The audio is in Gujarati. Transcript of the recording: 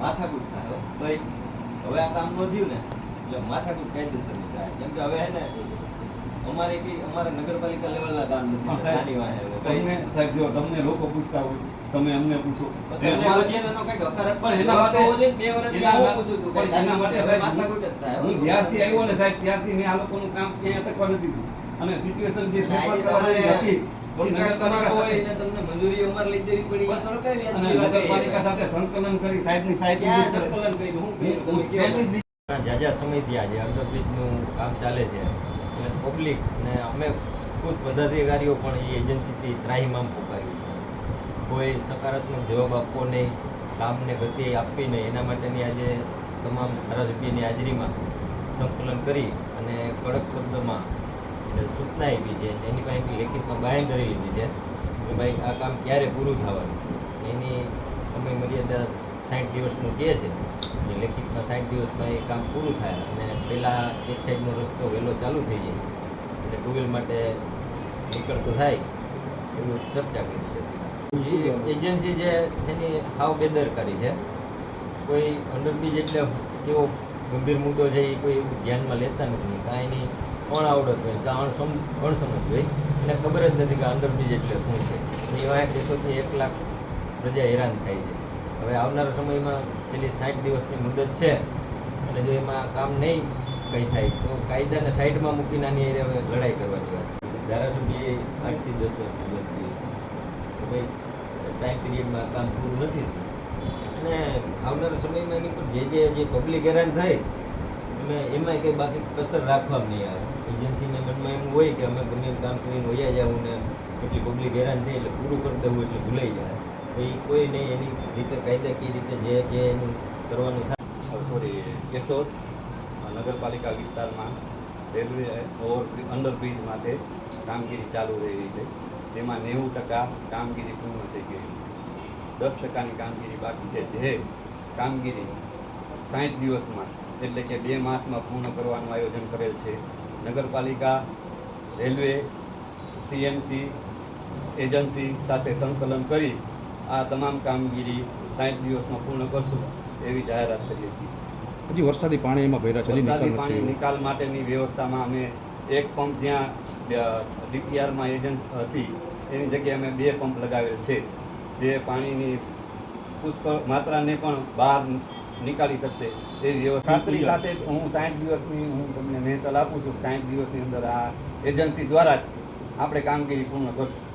માથાકૂટ થાય. ભાઈ હવે આ કામ ન ને એટલે માથાકૂટ કાયદેસરની થાય કેમ કે હવે ને અમારે કઈ અમારા નગરપાલિકા લેવલના કામ નથી પણ સાહેબ, જો તમને લોકો પૂછતા હોય તમે અમને પૂછો. હું. જ્યારથી આવ્યો ને સાહેબ ત્યારથી મેં આ લોકોનું કામ ક્યાંય અટકવા નથી દીધું. અને સિચ્યુએશન જે હતી જાજા સમયથી આજે અંડરબ્રિજનું કામ ચાલે છે. અને પબ્લિક ને અમે ખુદ પદાધિકારીઓ પણ એ એજન્સીથી ત્રાહિમામ પોકાર્યું કોઈ સકારાત્મક જવાબ આપવો નહીં કામને ગતિ આપવી નહીં. એના માટેની આજે તમામ ધારાસભ્યની હાજરીમાં સંકલન કરી અને કડક શબ્દમાં સૂચના આપી છે. એની પાસે લેખિતમાં બાંયધરી લીધી છે કે ભાઈ આ કામ ક્યારે પૂરું થવાનું છે? એની સમય મર્યાદા સાઠ દિવસનું કહે છે એટલે લેખિતમાં સાઠ દિવસમાં એ કામ પૂરું થાય અને પહેલાં એક સાઈડનો રસ્તો વહેલો ચાલુ થઈ જાય. એટલે ટુ માટે નીકળતો થાય એવું ચર્ચા કરી છે. એજન્સી જે એની હાવ બેદરકારી છે. કોઈ અંડરબ્રિજ એટલે કેવો ગંભીર મુદ્દો છે, એ કોઈ ધ્યાનમાં લેતા નથી. કાંઈ એની કોણ આવડત હોય, કાં અણસમ, અણસમજ હોય. એને ખબર જ નથી કે અંડરબ્રિજ એટલે શું છે. એવા દેશોથી એક લાખ પ્રજા હેરાન થાય છે. હવે આવનારા સમયમાં છેલ્લી સાઠ દિવસની મુદત છે. અને જો એમાં કામ નહીં કંઈ થાય, તો કાયદાને સાઈડમાં મૂકીને આની હારે હવે લડાઈ કરવાની વાત છે. ધારાસભ્યએ આઠથી દસ વર્ષ દિવસ દીધી કે ભાઈ, ટાઈમ પીરિયડમાં કામ પૂરું નથી થયું. અને આવનારા સમયમાં એની પર જે જે જે પબ્લિક હેરાન થાય અમે એમાંય કંઈ બાકી કસર રાખવા નહીં આવે. એજન્સીને મનમાં એમ હોય કે અમે ગમે કામ કરીને વયા જાવું ને એટલી પબ્લિક હેરાન થાય એટલે પૂરું કરી દેવું એટલે ભૂલાઈ જાય. એ કોઈ નહીં, એની રીતે કાયદાકીય રીતે જે જે એનું કરવાનું થાય. સોરી કેશોદ નગરપાલિકા વિસ્તારમાં રેલવે ઓવર અંડરબ્રિજ માટે કામગીરી ચાલુ રહી છે. તેમાં નેવું ટકા કામગીરી પૂર્ણ થઈ ગઈ દસ ટકાની કામગીરી બાકી છે. જે કામગીરી સાઠ દિવસમાં એટલે કે બે માસમાં પૂર્ણ કરવાનું આયોજન કરેલ છે. નગરપાલિકા રેલવે સીએમસી એજન્સી સાથે સંકલન કરી આ તમામ કામગીરી સાઠ દિવસમાં પૂર્ણ કરશું એવી જાહેરાત કરીએ છીએ. હજી વરસાદી પાણી એમાં ભર્યા છે વરસાદી પાણી નિકાલ માટેની વ્યવસ્થામાં અમે એક પંપ જ્યાં ડીપીઆરમાં એજન્સ હતી એની જગ્યાએ અમે બે પંપ લગાવેલ છે. જે પાણીની પુષ્કળ માત્રાને પણ બહાર નીકાળી શકશે એવી વ્યવસ્થા ખાતરી સાથે જ હું સાઠ દિવસની હું તમને મહેતલ આપું છું સાઠ દિવસની અંદર આ એજન્સી દ્વારા જ આપણે કામગીરી પૂર્ણ કરશું.